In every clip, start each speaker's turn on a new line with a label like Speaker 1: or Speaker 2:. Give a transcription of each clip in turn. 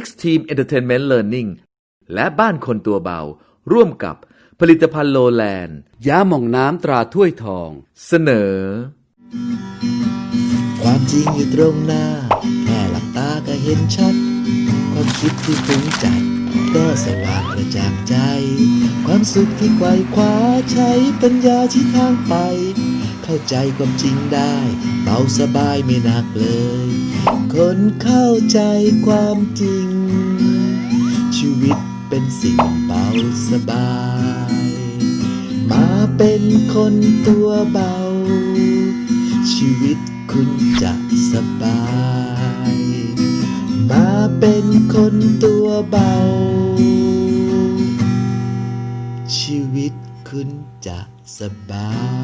Speaker 1: X Team Entertainment Learning และบ้านคนตัวเบา ร่วมกับผลิตภัณฑ์โลแลนด์ยาหม่องน้ำตราถ้วยทอง เสนอ
Speaker 2: ความจริงอยู่ตรงหน้า แค่หลับตาก็เห็นชัด ความคิดที่ฟุ้งจัดก็สว่างกระจ่างใจ ความสุขที่ไขว่คว้าใช้ปัญญาชี้ทางไป เข้าใจความจริงได้ เบาสบายไม่หนักเลย คนเข้าใจความจริง ชีวิตเป็นสิ่งเบาสบาย มาเป็นคนตัวเบา ชีวิตคุณจะสบาย มาเป็นคนตัวเบา ชีวิตคุณจะสบาย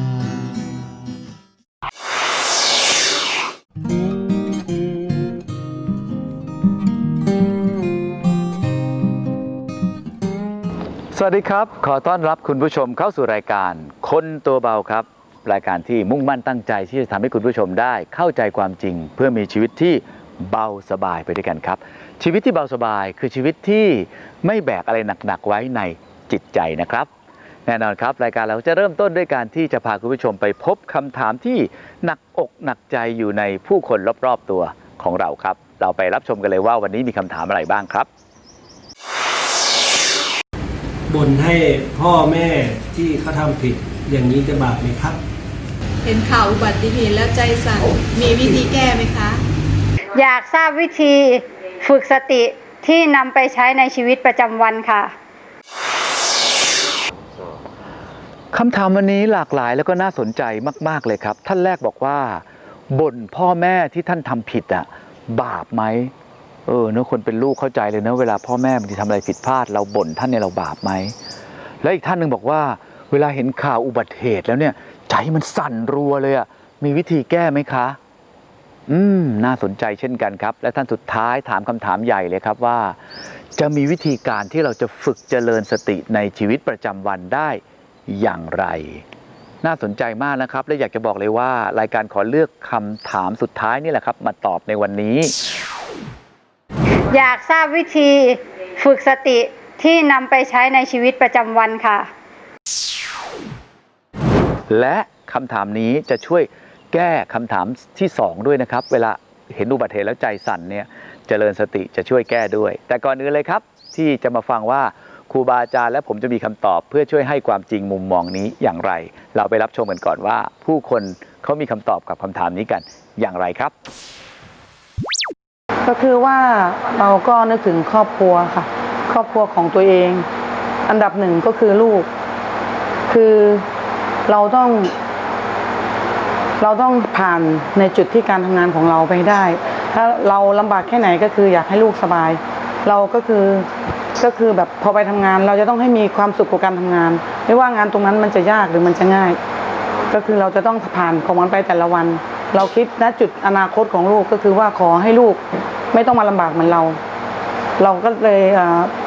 Speaker 3: ดีครับ ขอต้อนรับคุณผู้ชมเข้าสู่รายการคนตัวเบาครับ รายการที่มุ่งมั่นตั้งใจที่จะทำให้คุณผู้ชมได้เข้าใจความจริง เพื่อมีชีวิตที่เบาสบายไปด้วยกันครับ ชีวิตที่เบาสบายคือชีวิตที่ไม่แบกอะไรหนักๆไว้ในจิตใจนะครับ แน่นอนครับ รายการเราจะเริ่มต้นด้วยการที่จะพาคุณผู้ชมไปพบคำถามที่หนักอกหนักใจอยู่ในผู้คนรอบๆตัวของเราครับ เราไปรับชมกันเลยว่าวันนี้มีคำถามอะไรบ้างครับ
Speaker 4: บ่นให้พ่อแม่ที่เขาทำผิดอย่างนี้จะบาปไหมครับ
Speaker 5: เห็นข่าวอุบัติเหตุแล้วใจสั่นมีวิธีแก้ไหมคะ
Speaker 6: อยากทราบวิธีฝึกสติที่นำไปใช้ในชีวิตประจำวันค่ะ
Speaker 3: คำถามวันนี้หลากหลายแล้วก็น่าสนใจมาก ๆ เลยครับ ท่านแรกบอกว่าบ่นพ่อแม่ที่ท่านทำผิดอะบาปไหม เออเนื้อะคนเป็นลูกเข้าใจเลยเนอะเวลาพ่อแม่บางทีทำอะไรผิดพลาด เราบ่นท่านเนี่ยเราบาปไหมแล้วอีกท่านหนึ่งบอกว่า เวลาเห็นข่าวอุบัติเหตุแล้วเนี่ย ใจมันสั่นรัวเลยอะมีวิธีแก้ไหมคะ อืม น่าสนใจเช่นกันครับ และท่านสุดท้ายถามคำถามใหญ่เลยครับว่า จะมีวิธีการที่เราจะฝึกเจริญสติในชีวิตประจำวันได้อย่างไร น่าสนใจมากนะครับ และอยากจะบอกเลยว่า รายการขอเลือกคำถามสุดท้ายนี่แหละครับ มาตอบในวันนี้
Speaker 6: อยากทราบวิธีฝึกสติที่นำไปใช้ในชีวิตประจำวันค่ะ
Speaker 3: และคำถามนี้จะช่วยแก้คำถามที่ 2 ด้วยนะครับ เวลาเห็นอุบัติเหตุแล้วใจสั่นเนี่ยเจริญสติจะช่วยแก้ด้วย แต่ก่อนอื่นเลยครับ ที่จะมาฟังว่าครูบาอาจารย์และผมจะมีคำตอบเพื่อช่วยให้ความจริงมุมมองนี้อย่างไร เราไปรับชมกันก่อนว่า ผู้คนเขามีคำตอบกับคำถามนี้กันอย่างไรครับ
Speaker 7: ก็คือว่าเราก็นึกถึงครอบครัวค่ะ ครอบครัวของตัวเอง อันดับหนึ่งก็คือลูก คือเราต้อง เราต้องผ่านในจุดที่การทำงานของเราไปได้ ถ้าเราลำบากแค่ไหนก็คืออยากให้ลูกสบาย เราก็คือก็คือแบบพอไปทำงาน เราจะต้องให้มีความสุขกับการทำงาน ไม่ว่างานตรงนั้นมันจะยากหรือมันจะง่าย ก็คือเราจะต้องผ่านของมันไปแต่ละวัน เราคิดณจุดอนาคตของลูกก็คือว่าขอให้ลูก ไม่ต้องมาลำบากเหมือนเรา เราก็เลย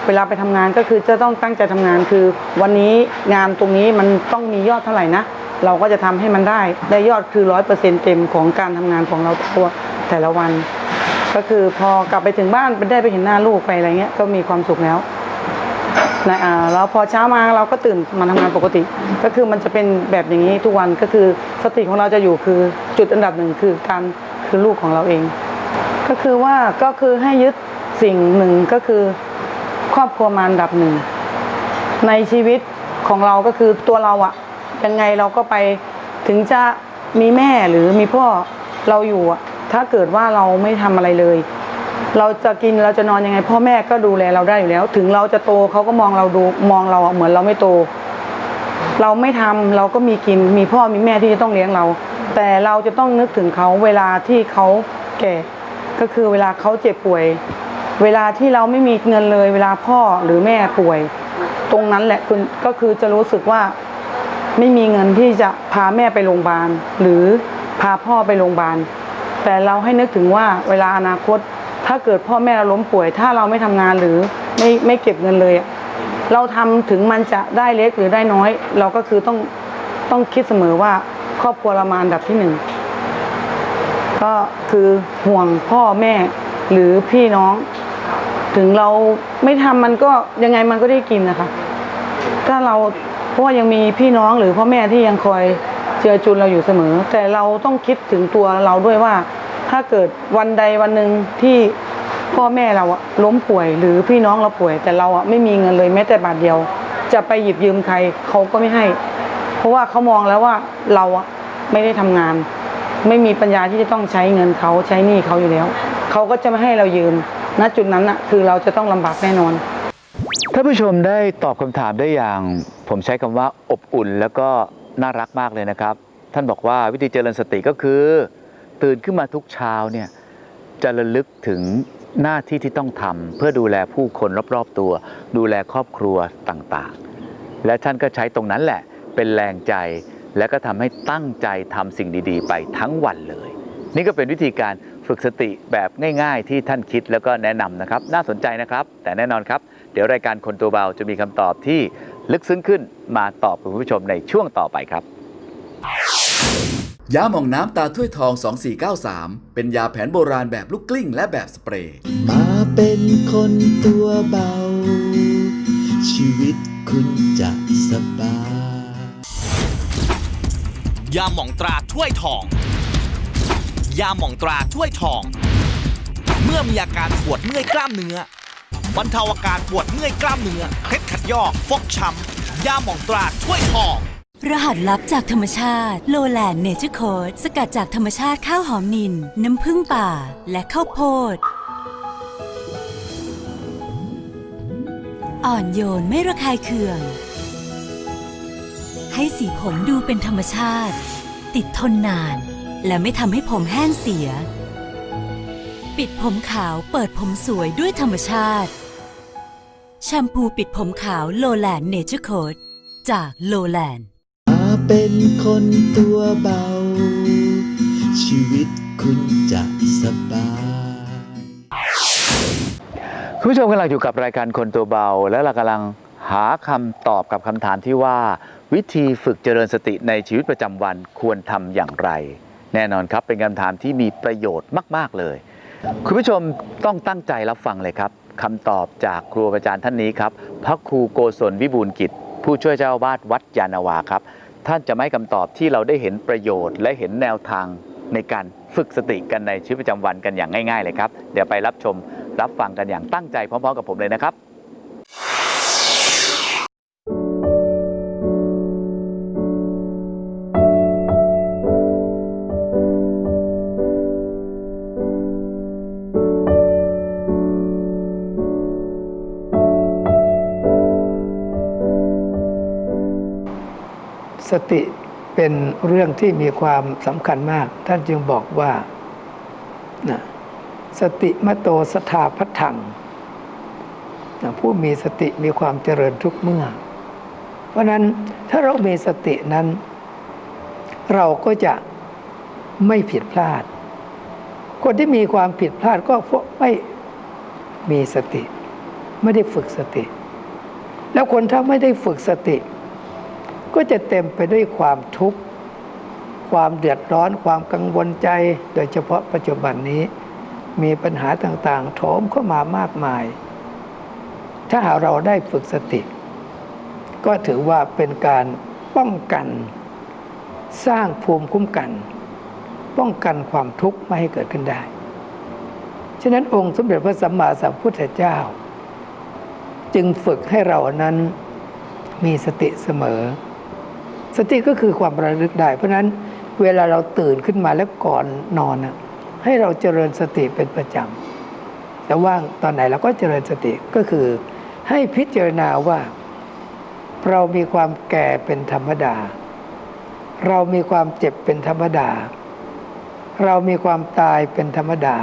Speaker 7: เวลาไปทำงานก็คือจะต้องตั้งใจทำงานคือ วันนี้งานตรงนี้มันต้องมียอดเท่าไหร่นะเราก็จะทำให้มันได้ได้ยอดคือร้อยเปอร์เซ็นเต็มของการทำงานของเราตัวแต่ละวัน ก็คือพอกลับไปถึงบ้านไปได้ไปเห็นหน้าลูกไปอะไรเงี้ยก็มีความสุขแล้วนะอ่าแล้วพอเช้ามาเราก็ตื่นมาทำงานปกติ ก็คือมันจะเป็นแบบอย่างนี้ทุกวันก็คือสติของเราจะอยู่คือจุดอันดับหนึ่งคือการคือลูกของเราเอง ก็คือว่าก็คือให้ยึดสิ่งหนึ่งก็คือครอบครัวมาอันดับหนึ่ง ในชีวิตของเราก็คือตัวเราอะเป็นไงเราก็ไปถึงจะมีแม่หรือมีพ่อเราอยู่อะถ้าเกิดว่าเราไม่ทำอะไรเลย เราจะกินเราจะนอนยังไง พ่อแม่ก็ดูแลเราได้อยู่แล้ว ถึงเราจะโตเขาก็มองเราดูมองเราเหมือนเราไม่โต เราไม่ทำเราก็มีกินมีพ่อมีแม่ที่จะต้องเลี้ยงเรา แต่เราจะต้องนึกถึงเขาเวลาที่เขาแก่ ก็คือเวลาเขาเจ็บป่วย เวลาที่เราไม่มีเงินเลย เวลาพ่อหรือแม่ป่วย ตรงนั้นแหละคุณก็คือจะรู้สึกว่าไม่มีเงินที่จะพาแม่ไปโรงพยาบาล หรือพาพ่อไปโรงพยาบาล แต่เราให้นึกถึงว่าเวลาอนาคต ถ้าเกิดพ่อแม่เราล้มป่วย ถ้าเราไม่ทำงานหรือไม่ไม่เก็บเงินเลยเราทำถึงมันจะได้เล็กหรือได้น้อย เราก็คือต้องต้องคิดเสมอว่าครอบครัวเรามานดับที่หนึ่งก็ คือห่วงพ่อแม่หรือพี่น้อง ถึงเราไม่ทำมันก็ยังไงมันก็ได้กินนะคะ ถ้าเราเพราะว่ายังมีพี่น้องหรือพ่อแม่ที่ยังคอยเจือจุนเราอยู่เสมอ แต่เราต้องคิดถึงตัวเราด้วยว่า ถ้าเกิดวันใดวันหนึ่งที่พ่อแม่เราอะล้มป่วยหรือพี่น้องเราป่วย แต่เราอะไม่มีเงินเลยแม้แต่บาทเดียว จะไปหยิบยืมใครเขาก็ไม่ให้ เพราะว่าเขามองแล้วว่าเราอะไม่ได้ทำงาน ไม่มีปัญญาที่จะต้องใช้เงินเขาใช้หนี้เขาอยู่แล้ว เขาก็จะไม่ให้เรายืมณจุดนั้นอะคือเราจะต้องลำบากแน่นอน
Speaker 3: ท่านผู้ชมได้ตอบคำถามได้อย่าง ผมใช้คำว่าอบอุ่นแล้วก็น่ารักมากเลยนะครับ ท่านบอกว่าวิธีเจริญสติก็คือ ตื่นขึ้นมาทุกเช้าเนี่ยจะระลึกถึงหน้าที่ที่ต้องทำเพื่อดูแลผู้คนรอบๆตัว ดูแลครอบครัวต่างๆ และท่านก็ใช้ตรงนั้นแหละเป็นแรงใจ และก็ทำให้ตั้งใจทำสิ่งดีๆ ไปทั้งวันเลย นี่ก็เป็นวิธีการฝึกสติแบบง่าย ๆ ที่ท่านคิดแล้วก็แนะนำนะครับ น่าสนใจนะครับ แต่แน่นอนครับ เดี๋ยวรายการคนตัวเบาจะมีคำตอบที่ลึกซึ้งขึ้นมาตอบคุณผู้ชมในช่วงต่อไปครับ
Speaker 1: ยาหม่องน้ำตาถ้วยทอง 2493 เป็นยาแผนโบราณแบบลูกกลิ้งและแบบสเปรย์
Speaker 2: มาเป็นคนตัวเบา ชีวิตคุณจะสบาย
Speaker 8: ยาหม่องตราถ้วยทอง ยาหม่องตราถ้วยทอง เมื่อมีอาการปวดเมื่อยกล้ามเนื้อบรรเทาอาการปวดเมื่อยกล้ามเนื้อเคล็ดขัดยอกฟกช้ำยาหม่องตราถ้วยทอง
Speaker 9: รหัสลับจากธรรมชาติโลแลนเนเจอร์โคดสกัดจากธรรมชาติข้าวหอมนิน น้ำผึ้งป่า และข้าวโพด อ่อนโยนไม่ระคายเคือง ให้สีผมดูเป็นธรรมชาติ ติดทนนาน และไม่ทำให้ผมแห้งเสีย ปิดผมขาวเปิดผมสวยด้วยธรรมชาติ แชมพูปิดผมขาวโลแลนด์เนเจอร์โคดจากโลแลนด์
Speaker 2: มาเป็นคนตัวเบา ชีวิตคุณจะสบาย
Speaker 3: คุณผู้ชมกำลังอยู่กับรายการคนตัวเบา และเรากำลังหาคำตอบกับคำถามที่ว่า วิธีฝึกเจริญสติในชีวิตประจำวันควรทำอย่างไร แน่นอนครับเป็นคำถามที่มีประโยชน์มาก ๆ เลย คุณผู้ชมต้องตั้งใจรับฟังเลยครับคำตอบจากครูอาจารย์ท่านนี้ครับ พระครูโกศลวิบูลกิจ ผู้ช่วยเจ้าอาวาสวัดยานนาวาครับ ท่านจะไม่คำตอบที่เราได้เห็นประโยชน์ และเห็นแนวทางในการฝึกสติกันในชีวิตประจำวันกันอย่างง่าย ๆ เลยครับ เดี๋ยวไปรับชมรับฟังกันอย่างตั้งใจพร้อม ๆ กับผมเลยนะครับ
Speaker 10: ติเป็นเรื่องที่มีความสำคัญมาก ท่านจึงบอกว่านะสติมโตสถาพัทังนะผู้มีสติมีความเจริญทุกเมื่อ เพราะฉะนั้นถ้าเรามีสตินั้น เราก็จะไม่ผิดพลาด คนที่มีความผิดพลาดก็เพราะไม่มีสติ ไม่ได้ฝึกสติ แล้วคนถ้าไม่ได้ฝึกสติ ก็จะเต็มไปด้วยความทุกข์ ความเดือดร้อนความกังวลใจ โดยเฉพาะปัจจุบันนี้ มีปัญหาต่างๆ โถมเข้ามามากมาย ถ้าหากเราได้ฝึกสติ ก็ถือว่าเป็นการป้องกัน สร้างภูมิคุ้มกัน ป้องกันความทุกข์ไม่ให้เกิดขึ้นได้ ฉะนั้นองค์สมเด็จพระสัมมาสัมพุทธเจ้า จึงฝึกให้เรานั้นมีสติเสมอ สติก็คือความระลึกได้ เพราะนั้นเวลาเราตื่นขึ้นมาแล้วก่อนนอนนะให้เราเจริญสติเป็นประจำแต่ว่างตอนไหนเราก็เจริญสติก็คือ ให้พิจารณาว่า เรามีความแก่เป็นธรรมดา เรามีความเจ็บเป็นธรรมดา เรามีความตายเป็นธรรมดา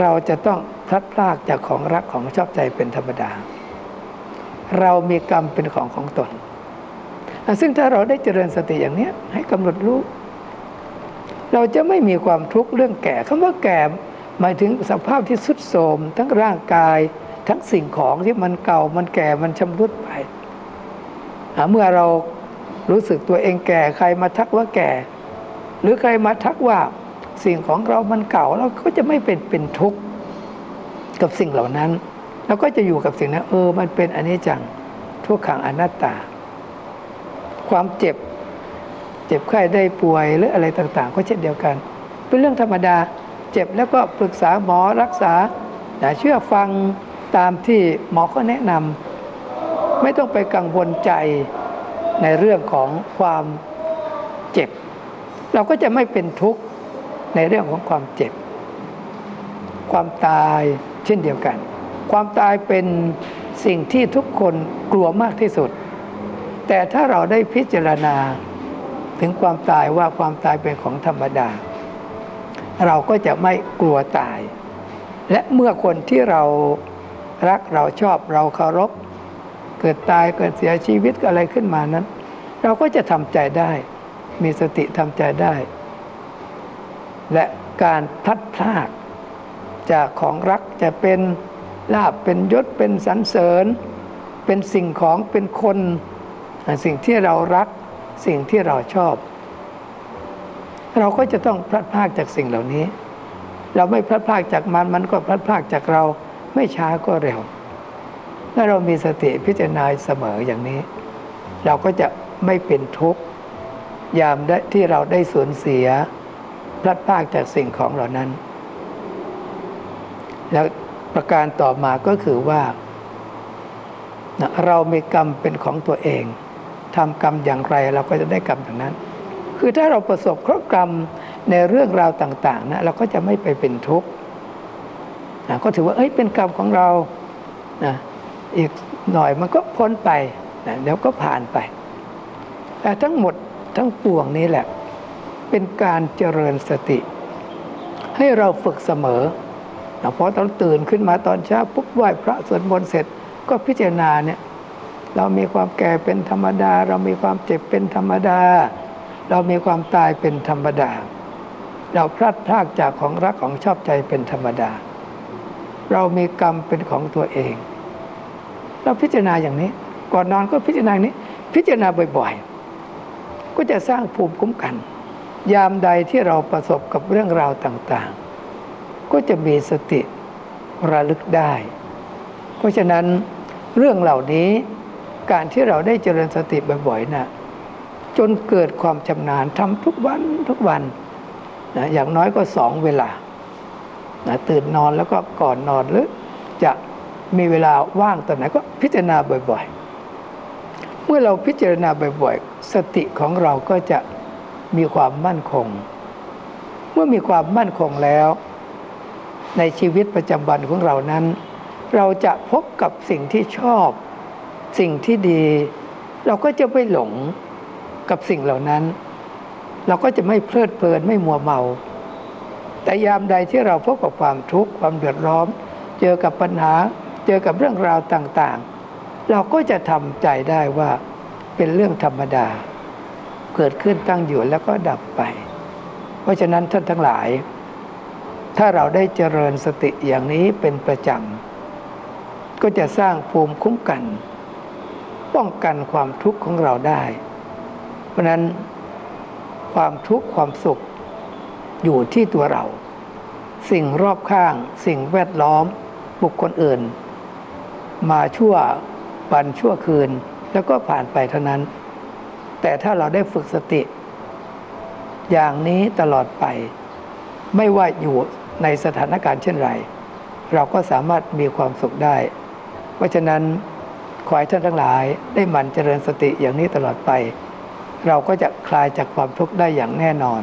Speaker 10: เราจะต้องพลัดพรากจากของรักของชอบใจเป็นธรรมดา เรามีกรรมเป็นของของตน ซึ่งถ้าเราได้เจริญสติอย่างเนี้ยให้กำหนดรู้ เราจะไม่มีความทุกข์เรื่องแก่คำว่าแก่หมายถึงสภาพที่สุดโทรมทั้งร่างกายทั้งสิ่งของที่มันเก่ามันแก่มันชำรุดไป เมื่อเรารู้สึกตัวเองแก่ใครมาทักว่าแก่ หรือใครมาทักว่าสิ่งของเรามันเก่าเราก็จะไม่เป็นเป็นทุกข์กับสิ่งเหล่านั้นเราก็จะอยู่กับสิ่งนั้นเออมันเป็นอันนี้จังทุกขังอนัตตา ความเจ็บ เจ็บไข้ได้ป่วยหรืออะไรต่าง ๆ ก็เช่นเดียวกัน เป็นเรื่องธรรมดาเจ็บแล้วก็ปรึกษาหมอรักษาอย่าเชื่อฟังตามที่หมอเขาแนะนำไม่ต้องไปกังวลใจในเรื่องของความเจ็บ เราก็จะไม่เป็นทุกข์ในเรื่องของความเจ็บ ความตายเช่นเดียวกัน ความตายเป็นสิ่งที่ทุกคนกลัวมากที่สุด แต่ถ้าเราได้พิจารณาถึงความตายว่าความตายเป็นของธรรมดา เราก็จะไม่กลัวตาย และเมื่อคนที่เรารักเราชอบเราเคารพ เกิดตายเกิดเสียชีวิตอะไรขึ้นมานั้น เราก็จะทำใจได้ มีสติทำใจได้ และการพลัดพรากจากของรักจะเป็นลาบเป็นยศเป็นสรรเสริญ เป็นสิ่งของเป็นคน สิ่งที่เรารักสิ่งที่เราชอบ เราก็จะต้องพลัดพรากจากสิ่งเหล่านี้ เราไม่พลัดพรากจากมันมันก็พลัดพรากจากเราไม่ช้าก็เร็วถ้าเรามีสติพิจารณาเสมออย่างนี้ เราก็จะไม่เป็นทุกข์ยามได้ที่เราได้สูญเสียพลัดพรากจากสิ่งของเหล่านั้น แล้วประการต่อมาก็คือว่า เรามีกรรมเป็นของตัวเอง ทำกรรมอย่างไรเราก็จะได้กรรมอย่างนั้น คือถ้าเราประสบเคราะห์กรรมในเรื่องราวต่าง ๆ นะเราก็จะไม่ไปเป็นทุกข์นะก็ถือว่าเอ้ยเป็นกรรมของเรานะอีกหน่อยมันก็พ้นไปนะเดี๋ยวก็ผ่านไป แต่ทั้งหมดทั้งปวงนี้แหละ เป็นการเจริญสติ ให้เราฝึกเสมอนะพอตอนตื่นขึ้นมาตอนเช้าปุ๊บไหว้พระสวดมนต์เสร็จ ก็พิจารณาเนี่ย เรามีความแก่เป็นธรรมดา เรามีความเจ็บเป็นธรรมดา เรามีความตายเป็นธรรมดา เราพลัดพรากจากของรักของชอบใจเป็นธรรมดา เรามีกรรมเป็นของตัวเอง เราพิจารณาอย่างนี้ ก่อนนอนก็พิจารณานี้ พิจารณาบ่อยๆ ก็จะสร้างภูมิคุ้มกัน ยามใดที่เราประสบกับเรื่องราวต่างๆ ก็จะมีสติระลึกได้ เพราะฉะนั้นเรื่องเหล่านี้ การที่เราได้เจริญสติบ่อยๆนะจนเกิดความชำนาญทำทุกวันทุกวันนะอย่างน้อยก็สองเวลานะตื่นนอนแล้วก็ก่อนนอนหรือ จะมีเวลาว่างตอนไหนก็พิจารณาบ่อยๆ เมื่อเราพิจารณาบ่อยๆ สติของเราก็จะมีความมั่นคง เมื่อมีความมั่นคงแล้ว ในชีวิตประจำวันของเรานั้น เราจะพบกับสิ่งที่ชอบ สิ่งที่ดี เราก็จะไม่หลงกับสิ่งเหล่านั้น เราก็จะไม่เพลิดเพลินไม่มัวเมา แต่ยามใดที่เราพบกับความทุกข์ความเดือดร้อน เจอกับปัญหา เจอกับเรื่องราวต่างๆ เราก็จะทำใจได้ว่าเป็นเรื่องธรรมดา เกิดขึ้นตั้งอยู่แล้วก็ดับไป เพราะฉะนั้นท่านทั้งหลาย ถ้าเราได้เจริญสติอย่างนี้เป็นประจำก็จะสร้างภูมิคุ้มกัน ป้องกันความทุกข์ของเราได้ เพราะนั้นความทุกข์ความสุขอยู่ที่ตัวเรา สิ่งรอบข้าง สิ่งแวดล้อม บุคคลอื่น มาชั่ววันชั่วคืนแล้วก็ผ่านไปเท่านั้น แต่ถ้าเราได้ฝึกสติ อย่างนี้ตลอดไป ไม่ว่าอยู่ในสถานการณ์เช่นไร เราก็สามารถมีความสุขได้ เพราะฉะนั้น ขอให้ท่านทั้งหลายได้หมั่นเจริญสติอย่างนี้ตลอดไป เราก็จะคลายจากความทุกข์ได้อย่างแน่นอน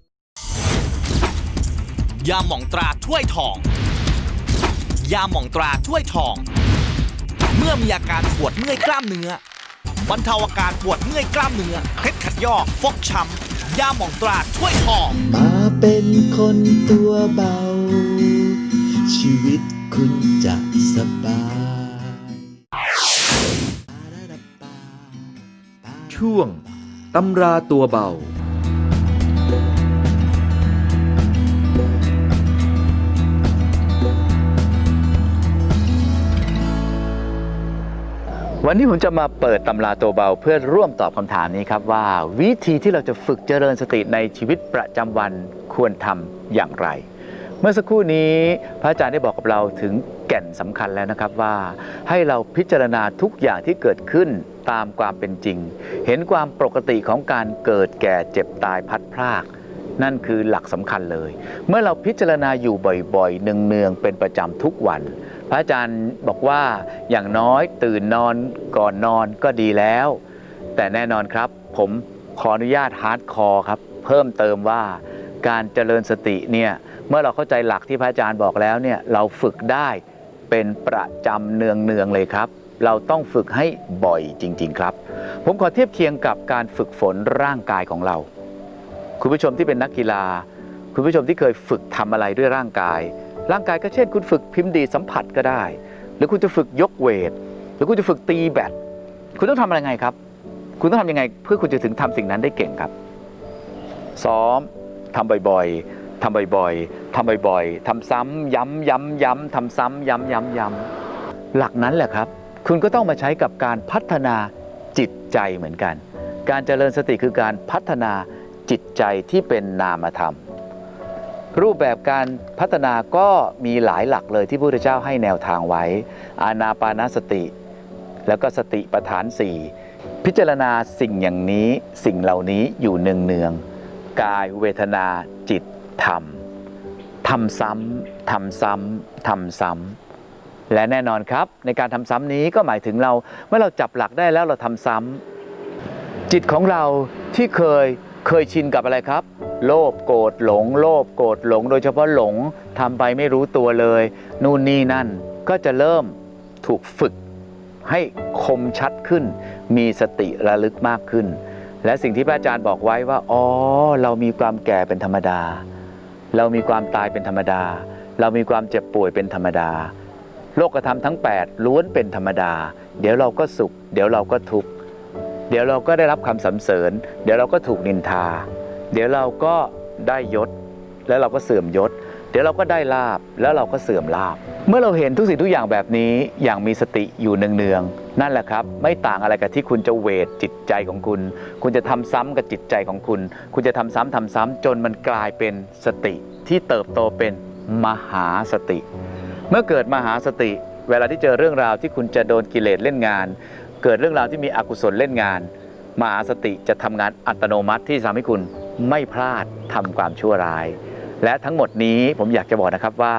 Speaker 8: ยาหม่องตราถ้วยทอง ยาหม่องตราถ้วยทอง เมื่อมีอาการปวดเมื่อยกล้ามเนื้อบรรเทาอาการปวดเมื่อยกล้ามเนื้อเคล็ดขัดยอกฟกช้ำยาหม่องตราถ้วยทอง
Speaker 2: มาเป็นคนตัวเบา ชีวิตคุณจะสบาย
Speaker 1: ช่วงตำราตัวเบา
Speaker 3: วันนี้ผมจะมาเปิดตำราตัวเบาเพื่อร่วมตอบคำถามนี้ครับว่า วิธีที่เราจะฝึกเจริญสติในชีวิตประจำวันควรทำอย่างไร เมื่อสักครู่นี้พระอาจารย์ได้บอกกับเราถึงแก่นสำคัญแล้วนะครับว่า ให้เราพิจารณาทุกอย่างที่เกิดขึ้นตามความเป็นจริง เห็นความปกติของการเกิดแก่เจ็บตายพัดพรากนั่นคือหลักสำคัญเลย เมื่อเราพิจารณาอยู่บ่อยๆเนืองๆเป็นประจำทุกวัน พระอาจารย์บอกว่าอย่างน้อยตื่นนอนก่อนนอนก็ดีแล้ว แต่แน่นอนครับ ผมขออนุญาตฮาร์ดคอร์ครับ เพิ่มเติมว่าการเจริญสติเนี่ยเมื่อเราเข้าใจหลักที่พระอาจารย์บอกแล้วเนี่ยเราฝึกได้เป็นประจำเนืองๆเลยครับ เราต้องฝึกให้บ่อยจริง ๆ ครับ ผมขอเทียบเคียงกับการฝึกฝนร่างกายของเรา คุณผู้ชมที่เป็นนักกีฬา คุณผู้ชมที่เคยฝึกทำอะไรด้วยร่างกาย ร่างกายก็เช่น คุณฝึกพิมพ์ดีสัมผัสก็ได้ หรือคุณจะฝึกยกเวท หรือคุณจะฝึกตีแบดคุณต้องทำอะไรไงครับ คุณต้องทำยังไง เพื่อคุณจะถึงทำสิ่งนั้นได้เก่งครับ ซ้อมทำบ่อยๆทำบ่อยๆทำบ่อยๆทำซ้ำย้ำย้ำย้ำทำซ้ำย้ำย้ำย้ำหลักนั้นแหละครับ คุณก็ต้องมาใช้กับการพัฒนาจิตใจเหมือนกัน การเจริญสติคือการพัฒนาจิตใจที่เป็นนามธรรม รูปแบบการพัฒนาก็มีหลายหลักเลยที่พระพุทธเจ้าให้แนวทางไว้ อานาปานสติ แล้วก็สติปฐานสี่พิจารณาสิ่งอย่างนี้สิ่งเหล่านี้อยู่เนืองเนืองๆกายเวทนาจิตธรรมทำซ้ำทำซ้ำทำซ้ำและแน่นอนครับ ในการทำซ้ำนี้ก็หมายถึงเราเมื่อเราจับหลักได้แล้วเราทำซ้ำจิตของเราที่เคยเคยชินกับอะไรครับ โลภโกรธหลง โลภโกรธหลง โดยเฉพาะหลงทำไปไม่รู้ตัวเลย นู่นนี่นั่นก็จะเริ่มถูกฝึกให้คมชัดขึ้น มีสติระลึกมากขึ้น และสิ่งที่พระอาจารย์บอกไว้ว่าอ๋อเรามีความแก่เป็นธรรมดา เรามีความตายเป็นธรรมดา เรามีความเจ็บป่วยเป็นธรรมดา โลกธรรมทั้ง 8 ล้วนเป็นธรรมดา เดี๋ยวเราก็สุข เดี๋ยวเราก็ทุกข์เดี๋ยวเราก็ได้รับคำสรรเสริญ เดี๋ยวเราก็ถูกนินทา เดี๋ยวเราก็ได้ยศ แล้วเราก็เสื่อมยศ เดี๋ยวเราก็ได้ลาบแล้วเราก็เสื่อมลาบ เมื่อเราเห็นทุกสิ่งทุกอย่างแบบนี้อย่างมีสติอยู่เนืองๆนั่นแหละครับ ไม่ต่างอะไรกับที่คุณจะเวทจิตใจของคุณ คุณจะทำซ้ำกับจิตใจของคุณ คุณจะทำซ้ำทำซ้ำจนมันกลายเป็นสติที่เติบโตเป็นมหาสติ เมื่อเกิดมหาสติ เวลาที่เจอเรื่องราวที่คุณจะโดนกิเลสเล่นงาน เกิดเรื่องราวที่มีอกุศลเล่นงาน มหาสติจะทำงานอัตโนมัติที่ทำให้คุณ ไม่พลาดทำความชั่วร้าย และทั้งหมดนี้ผมอยากจะบอกนะครับว่า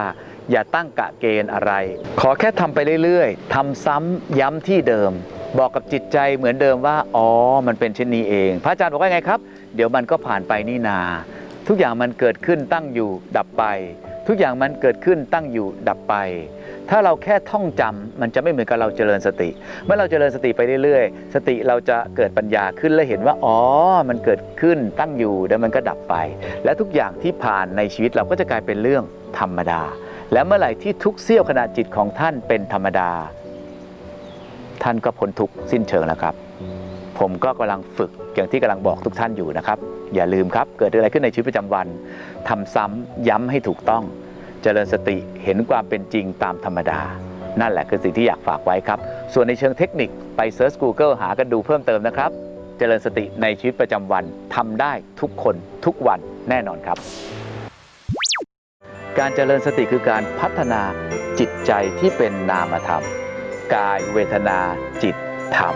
Speaker 3: อย่าตั้งกะเกณฑ์อะไร ขอแค่ทำไปเรื่อยๆทำซ้ำย้ำที่เดิม บอกกับจิตใจเหมือนเดิมว่า อ๋อ มันเป็นเช่นนี้เอง พระอาจารย์บอกว่าไงครับ เดี๋ยวมันก็ผ่านไปนี่นา ทุกอย่างมันเกิดขึ้นตั้งอยู่ดับไป ทุกอย่างมันเกิดขึ้นตั้งอยู่ดับไป ถ้าเราแค่ท่องจำมันจะไม่เหมือนกับเราเจริญสติ เมื่อเราเจริญสติไปเรื่อยๆ สติเราจะเกิดปัญญาขึ้นและเห็นว่าอ๋อมันเกิดขึ้นตั้งอยู่แล้วมันก็ดับไป และทุกอย่างที่ผ่านในชีวิตเราก็จะกลายเป็นเรื่องธรรมดา และเมื่อไหร่ที่ทุกเสี้ยวขณะจิตของท่านเป็นธรรมดา ท่านก็พ้นทุกข์สิ้นเชิงแล้วครับ ผมก็กำลังฝึกอย่างที่กำลังบอกทุกท่านอยู่นะครับ อย่าลืมครับเกิดอะไรขึ้นในชีวิตประจำวันทำซ้ำย้ำให้ถูกต้อง เจริญสติเห็นความเป็นจริงตามธรรมดา นั่นแหละคือสิ่งที่อยากฝากไว้ครับ ส่วนในเชิงเทคนิคไปเซิร์ช Google หากันดูเพิ่มเติมนะครับ เจริญสติในชีวิตประจำวันทำได้ทุกคนทุกวันแน่นอนครับ การเจริญสติคือการพัฒนาจิตใจที่เป็นนามธรรม กายเวทนาจิตธรรม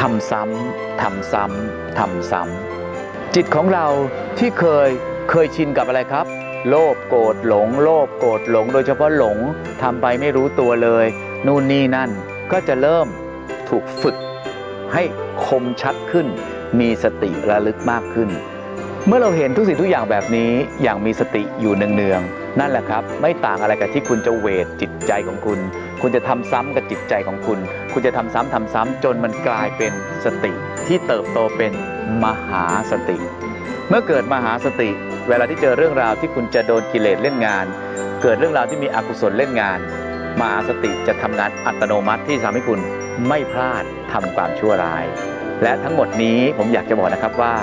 Speaker 3: ทำซ้ำทำซ้ำทำซ้ำจิตของเราที่เคยเคยชินกับอะไรครับ โลภโกรธหลง โลภโกรธหลง โดยเฉพาะหลงทำไปไม่รู้ตัวเลย นู่นนี่นั่นก็จะเริ่มถูกฝึกให้คมชัดขึ้น มีสติระลึกมากขึ้น เมื่อเราเห็นทุกสิ่งทุกอย่างแบบนี้อย่างมีสติอยู่เนืองๆนั่นแหละครับ ไม่ต่างอะไรกับที่คุณจะเวทจิตใจของคุณ คุณจะทำซ้ำกับจิตใจของคุณ คุณจะทำซ้ำทำซ้ำจนมันกลายเป็นสติที่เติบโตเป็นมหาสติ เมื่อเกิดมหาสติ เวลาที่เจอเรื่องราวที่คุณจะโดนกิเลสเล่นงาน เกิดเรื่องราวที่มีอกุศลเล่นงาน มหาสติจะทำงานอัตโนมัติที่ทำให้คุณไม่พลาดทำความชั่วร้าย และทั้งหมดนี้ผมอยากจะบอกนะครับว่า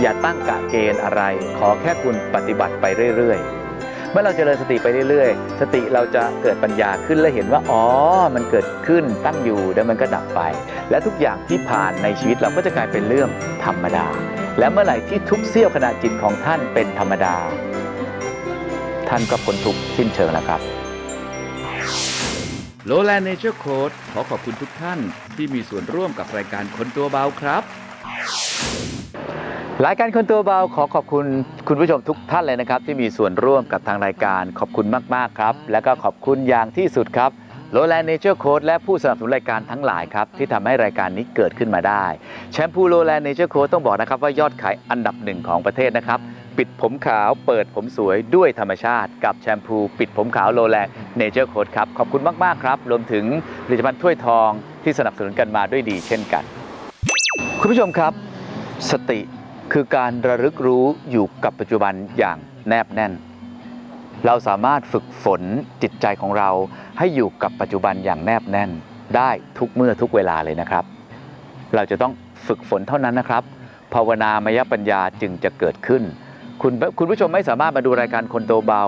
Speaker 3: อย่าตั้งกะเกณฑ์อะไร ขอแค่คุณปฏิบัติไปเรื่อยๆ เมื่อเราเจริญสติไปเรื่อยๆ สติเราจะเกิดปัญญาขึ้นและเห็นว่าอ๋อมันเกิดขึ้นตั้งอยู่แล้วมันก็ดับไป และทุกอย่างที่ผ่านในชีวิตเราก็จะกลายเป็นเรื่องธรรมดา และเมื่อไหร่ที่ทุกเสี้ยวขณะจิตของท่านเป็นธรรมดา ท่านก็พ้นทุกข์สิ้นเชิงแล้วครับ
Speaker 1: โลแลนเนเจอร์โค้ดขอขอบคุณทุกท่านที่มีส่วนร่วมกับรายการคนตัวเบาครับ
Speaker 3: รายการคนตัวเบาขอขอบคุณคุณผู้ชมทุกท่านเลยนะครับ ที่มีส่วนร่วมกับทางรายการขอบคุณมาก ๆ ครับ และก็ขอบคุณอย่างที่สุดครับ โ w แลนเนเจอร์โค้ดและผู้สนับสนุนรายการทั้งหลายครับ ที่ทำให้รายการนี้เกิดขึ้นมาได้แชมพูโ w แลนเนเจอร์โค้ดต้องบอกนะครับว่ายอดขายอันดับหนึ่งของประเทศนะครับ ปิดผมขาวเปิดผมสวยด้วยธรรมชาติ กับแชมพูปิดผมขาวโ w แลนเนเจอร์โค้ดครับ ขอบคุณมาก ๆ ครับ รวมถึงผลิตภัณฑ์ถ้วยทองที่สนับสนุนกันมาด้วยดีเช่นกัน คุณผู้ชมครับ สติคือการระลึกรู้อยู่กับปัจจุบันอย่างแนบแน่น เราสามารถฝึกฝนจิตใจของเราให้อยู่กับปัจจุบันอย่างแนบแน่น ได้ทุกเมื่อทุกเวลาเลยนะครับ เราจะต้องฝึกฝนเท่านั้นนะครับ ภาวนามยปัญญาจึงจะเกิดขึ้น คุณคุณผู้ชมไม่สามารถมาดูรายการคนโตเบา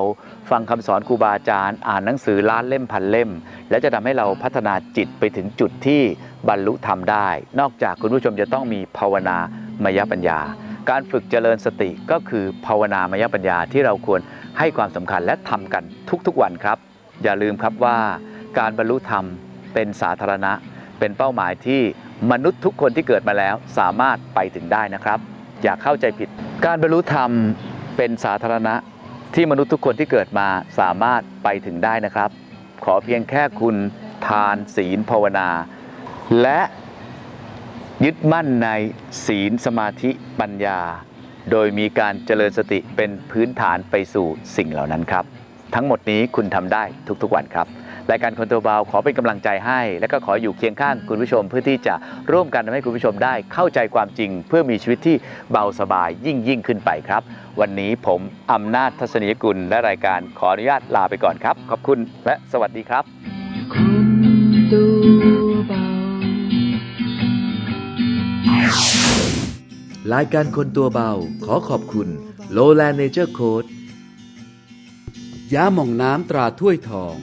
Speaker 3: ฟังคำสอนครูบาอาจารย์ อ่านหนังสือล้านเล่มพันเล่ม และจะทำให้เราพัฒนาจิตไปถึงจุดที่บรรลุธรรมได้ นอกจากคุณผู้ชมจะต้องมีภาวนามยปัญญา การฝึกเจริญสติก็คือภาวนามยปัญญาที่เราควร ให้ความสำคัญและทำกันทุกๆวันครับ อย่าลืมครับว่าการบรรลุธรรมเป็นสาธารณะ เป็นเป้าหมายที่มนุษย์ทุกคนที่เกิดมาแล้วสามารถไปถึงได้นะครับ อย่าเข้าใจผิด การบรรลุธรรมเป็นสาธารณะ ที่มนุษย์ทุกคนที่เกิดมาสามารถไปถึงได้นะครับ ขอเพียงแค่คุณทานศีลภาวนา และยึดมั่นในศีลสมาธิปัญญา โดยมีการเจริญสติเป็นพื้นฐานไปสู่สิ่งเหล่านั้นครับ ทั้งหมดนี้คุณทำได้ทุกๆวันครับรายการคนตัวเบาขอเป็นกำลังใจให้ และก็ขออยู่เคียงข้างคุณผู้ชม เพื่อที่จะร่วมกันทำให้คุณผู้ชมได้เข้าใจความจริง เพื่อมีชีวิตที่เบาสบายยิ่งยิ่งขึ้นไปครับ วันนี้ผมอำนาจทัศนียกุลและรายการขออนุญาตลาไปก่อนครับ ขอบคุณและสวัสดีครับ
Speaker 1: รายการคนตัวเบา ขอขอบคุณโลแลนเนเจอร์โค้ดยาหม่องน้ำตราถ้วยทอง